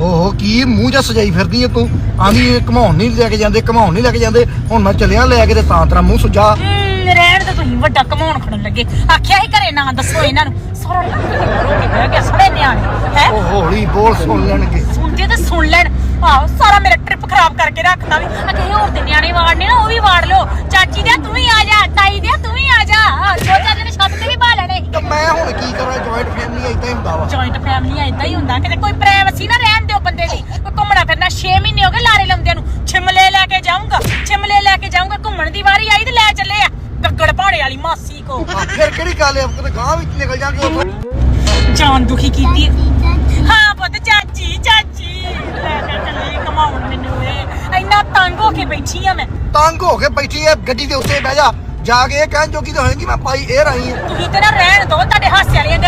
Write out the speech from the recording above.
ਓਹੋ ਕੀ ਮੂੰਹ ਜਾਂ ਸਜਾਈ ਫਿਰਦੀ ਐ ਤੂੰ? ਆਂਦੀ ਘਮਾਉਣ ਨਹੀਂ ਲੈ ਕੇ ਜਾਂਦੇ ਘਮਾਉਣ ਨਹੀਂ ਲੈ ਕੇ ਜਾਂਦੇ। ਹੁਣ ਮੈਂ ਚੱਲਿਆ ਲੈ ਕੇ ਤੇ ਤਾਂ ਤੇਰਾ ਮੂੰਹ ਸੁਜਾ। ਹਮ, ਰਹਿਣ ਤੇ ਤੁਸੀਂ ਵੱਡਾ ਕਮਾਉਣ ਖੜਨ ਲੱਗੇ। ਆਖਿਆ ਹੀ ਘਰੇ ਨਾ ਦੱਸੋ ਇਹਨਾਂ ਨੂੰ। ਸਾਰਾ ਰੋਕੇ ਬਹਿ ਗਿਆ ਸੜੇ ਨਿਆਣੇ ਹੈ? ਉਹ ਹੌਲੀ ਬੋਲ ਸੁਣ ਲੈਣਗੇ। ਸੁਣਦੇ ਤੇ ਸੁਣ ਲੈਣ। ਆਹੋ ਸਾਰਾ ਮੇਰਾ ਟ੍ਰਿਪ ਖਰਾਬ ਕਰਕੇ ਰੱਖਤਾ ਵੀ। ਕਿਸੇ ਹੋਰ ਦੇ ਨਿਆਣੇ ਵਾੜਨੇ ਨਾ ਉਹ ਵੀ ਵਾੜ ਲਓ। ਚਾਚੀ ਦੇ ਤੂੰ ਵੀ ਆ ਜਾ ਤਾਈ ਦੇ ਤੂੰ ਵੀ ਆ ਜਾ। ਆਹ, ਦੋ ਚਾਰ ਛੱਤ ਤੇ ਵੀ ਬਾ ਲੈਣੇ। ਤੇ ਮੈਂ ਹੁਣ ਕੀ ਕਰਾਂ ਜੁਆਇੰਟ ਫੈਮਿਲੀ ਏਦਾਂ ਹੀ ਹੁੰਦਾ ਵਾ। ਜੁਆਇੰਟ ਫੈਮਲੀ ਇਦਾਂ ਹੀ ਹੁੰਦਾ। ਕਿਤੇ ਕੋਈ ਪ੍ਰਾਈਵੇਸੀ ਨਾ ਰਹਿਣ ਦਿਓ ਬੰਦੇ ਦੀ ਕੋਈ ਘੁੰਮਣਾ ਫਿਰਨਾ 6 ਮਹੀਨੇ ਹੋ ਗਏ ਲਾਰੇ ਲਾਉਂਦਿਆਂ ਨੂੰ ਛਿਮਲੇ ਲੈ ਕੇ ਜਾਊਂਗਾ। ਛਿਮਲੇ ਲੈ ਕੇ ਜਾਊਂਗਾ ਘੁੰਮਣ ਦੀ ਵਾਰੀ ਆਈ ਤੇ ਲੈ ਚੱਲੇ ਆ। ਗੱਗੜ ਭਾੜੇ ਵਾਲੀ ਮਾਸੀ ਕੋ। ਆ, ਫਿਰ ਕਿਹੜੀ ਗੱਲ ਐ ਕਿਤੇ ਗਾਂ ਵਿੱਚ ਨਿਕਲ ਜਾਗੇ ਉੱਥੋਂ ਜਾਨ ਦੁਖੀ ਕੀਤੀ ਹਾਂ ਪੁੱਤ ਚਾਚੀ ਚਾਚੀ। ਲੈ ਕੇ ਚੱਲੇ ਕਮਾਉਣ ਮੈਨੂੰ ਇਹ। ਇੰਨਾ ਤੰਗ ਹੋ ਕੇ ਬੈਠੀ ਆ ਮੈਂ। ਤੰਗ ਹੋ ਕੇ ਬੈਠੀ ਐ ਗੱਡੀ ਦੇ ਉੱਤੇ ਬਹਿ ਜਾ। ਜਾ ਕੇ ਇਹ ਕਹਿਣ ਜੋਗੀ ਤਾਂ ਹੋਏਗੀ ਮੈਂ ਪਾਈ 에ਅਰ ਆਈ ਐ ਤੁਸੀਂ ਤੇ ਨਾ ਰਹਿਣ ਦੋ ਤੁਹਾਡੇ ਹਾਸੇ ਵਾਲੀਆਂ